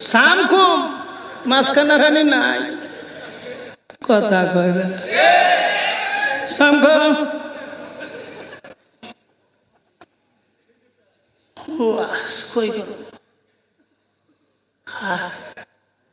সাম কম মাঝখানা রানি নাই। কথা কয় সাম কম।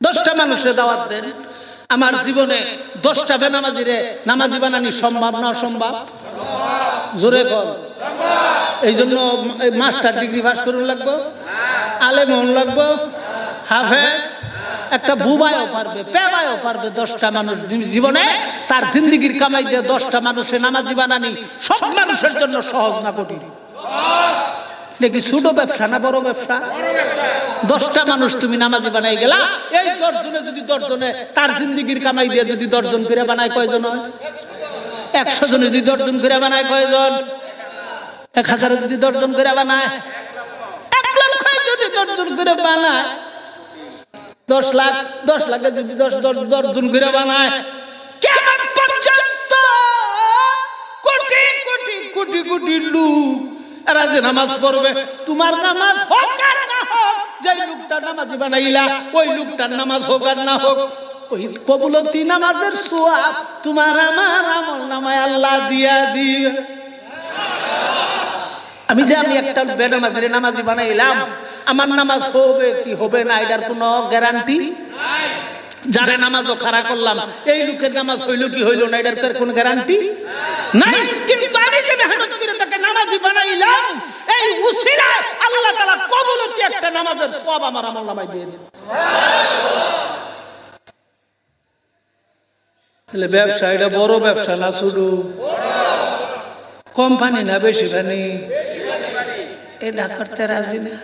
দশটা মানুষের দাওয়াত দেন। আমার জীবনে দশটা বেনামাজিরে নামাজি বানানি সম্ভব না অসম্ভব? জোরে কল এই জন্য মাস্টার ডিগ্রি পাস করুন লাগবো? আলেম লাগবো? হাফেজ একটা বুবায়ও পারবে পেবায়ও পারবে দশটা মানুষ জীবনে। তার জিন্দিগির কামাই দিয়ে দশটা মানুষের নামাজি বানানি। সব মানুষের জন্য সহজ না কঠিন। কি ছোট ব্যবসা না বড় ব্যবসা? দশটা মানুষ তুমি নামাজি বানাই গেলা। এই দশজনে যদি দশজনে তার জিন্দিগির কামাই দিয়ে যদি দশজন করে বানায় কয়জন হয়? একশো জনে যদি দশজন করে বানায় কয়জন? এক হাজারে যদি দশজন করে বানায়? এক লক্ষ যদি দশজন করে বানায় দশ লাখ, দশ লাখে যদি দশ দশ দশজন করে বানায়। কেমন নামাজ পড়বে। তোমার নামাজ হোক আর না হোক যে লোকটা নামাজি বানাইলা, ওই লোকটার নামাজ হোক আর না হোক। ওই কবুলতি নামাজের সোয়াব তোমার আমার আমল নামায় আল্লাহ দিয়া দিবে। আমি যে আমি একটা বেনামাজির নামাজি বানাইলাম আমার নামাজ হবে কি হবে না, এটার কোনো গ্যারান্টি যারা নামাজও খাড়া করলাম, এই লোকের নামাজ হইল কি হইল না, এটার কোনো গ্যারান্টি নাই, কিন্তু আমি যে মেহনত করে তাকে নামাজি বানাইলাম, এই উসিলায় আল্লাহ তাআলা কবুলতি একটা নামাজের সব আমার আমল নামায় দিয়ে দিন তাহলে ব্যবসা, এটা বড় ব্যবসা না শুধু? কোম্পানি না, বেশি পানি এটা করতে রাজি না।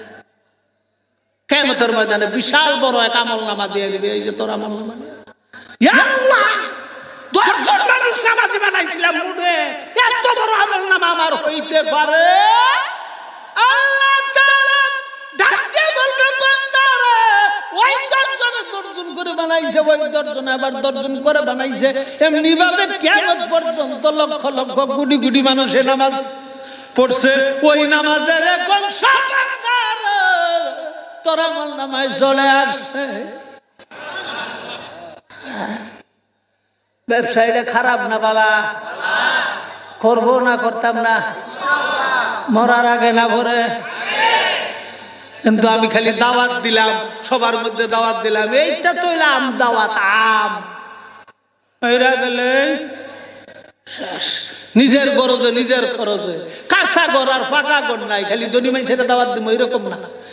কেন তোর ময়দানে বিশাল বড় এক আমল নামা দিয়ে দিবে এই যে তোর আমল নামা এমনি ভাবে কিয়ামত পর্যন্ত লক্ষ লক্ষ কোটি কোটি মানুষে নামাজ পড়ছে। ওই নামাজের বান্দারে, তোর আমল নামায় চলে আসছে। ব্যবসায়ীটা খারাপ না বালা? করব না করতাম না? মরার আগে না ভরে? কিন্তু আমি খালি দাওয়াত দিলাম সবার মধ্যে দাওয়াত দিলাম। এইটা তো আম দাওয়াত আম। গেলে। নিজের গরজে নিজের খরচে কাঁচা ঘর আর ফাঁকা ঘর নাই খালি ধনী মানুষের দাওয়াত দিব এরকম না।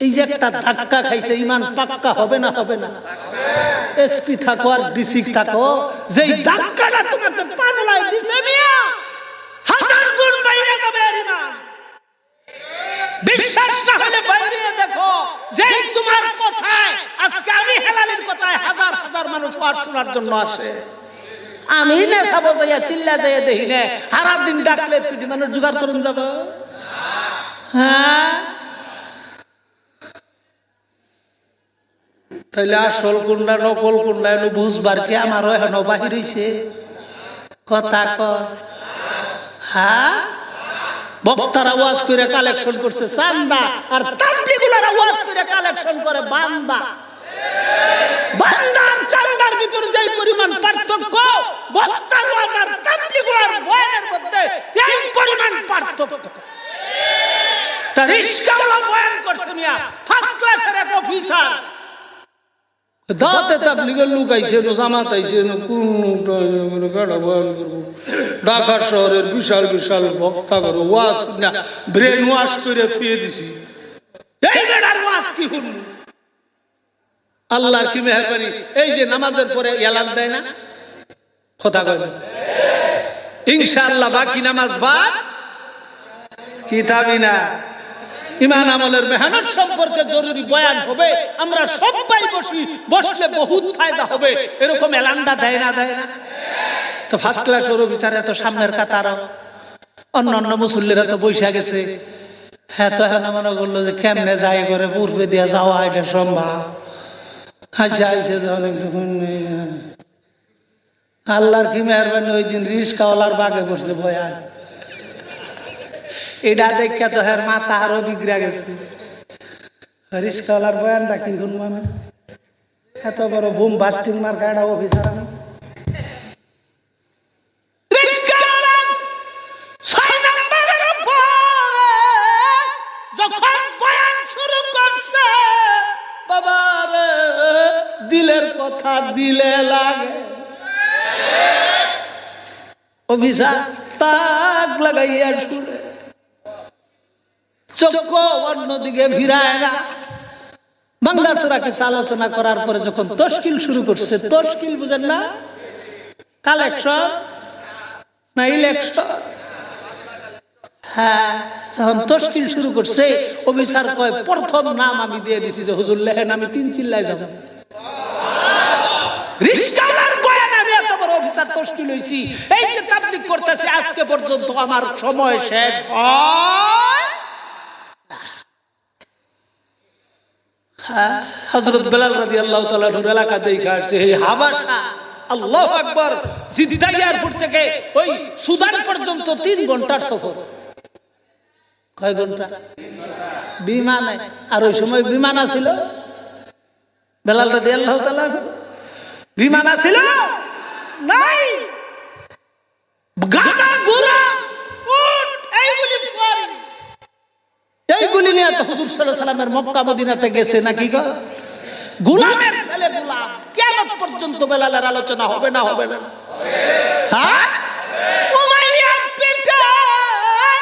এই যে একটা ধাক্কা খাইছে, ইমান পাক্কা হবে না? হবে না। এসপি থাকো আর ডিসি থাকো। যেই ধাক্কাটা তোমাকে পানুলায় দিছে মিয়া, হাজার গুণ বাইরে যাবে এর ইমান। বিশ্বাস হলে বাইরে দেখো, যেই তোমার কথায়, আজকে আমি হেলালির কথায় হাজার হাজার মানুষ আর শোনার জন্য আসে। আমি বজাইয়া চিল্লা যাইয়া দেখি ডাকলে তুই মানুষ জোগাড় করুন যাব। হ্যাঁ? তাইলে আসল কোনটা নকল কোনটা এনে বুঝবার কি আমারও এখন বাহির হইছে? কথা কর হ্যাঁ বক্তারা ওয়াজ করে কালেকশন করছে চান্দা। আর তান্ত্রিকগুলারা ওয়াজ করে কালেকশন করে বান্দা। বান্দার চান্দার ভিতর যেই পরিমাণ পার্থক্য বক্তার ওয়াজ আর তান্ত্রিকগুলার বয়ানের মধ্যে এই পরিমাণ পার্থক্য বয়ান করছে মিয়া ফার্স্ট ক্লাসের এক অফিসার দাঁতে তাবলিগের লোক আইছে জামাত আইছে কোন গাড়া ঢাকা শহরের বিশাল বিশাল বক্তা করো ওয়াজ না ব্রেন ওয়াশ করে থুয়ে দিছি। এই বেড়ার ওয়াজ কি হল আল্লাহর কি মেহরবানি? এই যে নামাজের পরে এলান দেয় না? কথা কয় না? ইনশাআল্লাহ বাকি নামাজ বাদ। কিতাবি না? ইমান আমলের মেহনত সম্পর্কে জরুরি বয়ান হবে। আমরা সবাই বসি, বসলে বহুত ফায়দা হবে। এরকম এলানটা দেয় না দেয় না। তো ফার্স্ট ক্লাসের অফিসার এত সামনের কাতার। অন্য অন্য মুসল্লিরা তো বৈশা গেছে। হ্যাঁ তো এখন মনে করল যে কেমনে যাই করে, পূর্বে দিয়ে যাওয়া এটা সম্ভব। আচ্ছা আইসে আল্লাহর কি মেহরবানি, ওই দিন রিস্কাওয়ালার বাগে বসছে বয়ান। এটা দেখে তো হের মাথা আরও বিগড়া গেছে। রিস্কাওয়ালার বয়ানটা কি শুনব আমি? এত বড় বুম বাস্টিং মার গাড়া অফিসার আমি। বয়ান দিলের কথা দিলে লাগে। অফিসার তাক লাগাইয়া শুনে আলোচনা করার পরে যখন তশকিল শুরু করছে, তশকিল বুঝেন না? কালেকশন না ইলেকশন হ্যাঁ যখন তশকিল শুরু করছে অফিসার কয়, প্রথম নাম আমি দিয়ে দিছি যে হুজুর লেহেন, আমি তিন চিল্লায় যাব। তশকিল এই যে আজকে পর্যন্ত আমার সময় শেষ। হয় হজরত বেলাল রাজি আল্লাহ তালাহুর এলাকা দেখে আসছে এই হাবাসা আল্লাহ আকবর জিদ্দা এয়ারপোর্ট থেকে ওই সুদান পর্যন্ত তিন ঘণ্টার সফর। কয় ঘণ্টা? বিমানে। আর ওই সময় বিমান আছিল? বেলাল রাজি আল্লাহ তালা বিমান আছিল? নাই! গাদা নিয়ে তো হুজুর সাল্লামের মক্কা মদিনাতে গেছে নাকি গো? গুলামের ছেলে কেমন পর্যন্ত বেলালের আলোচনা হবে না হবে না। হ্যাঁ?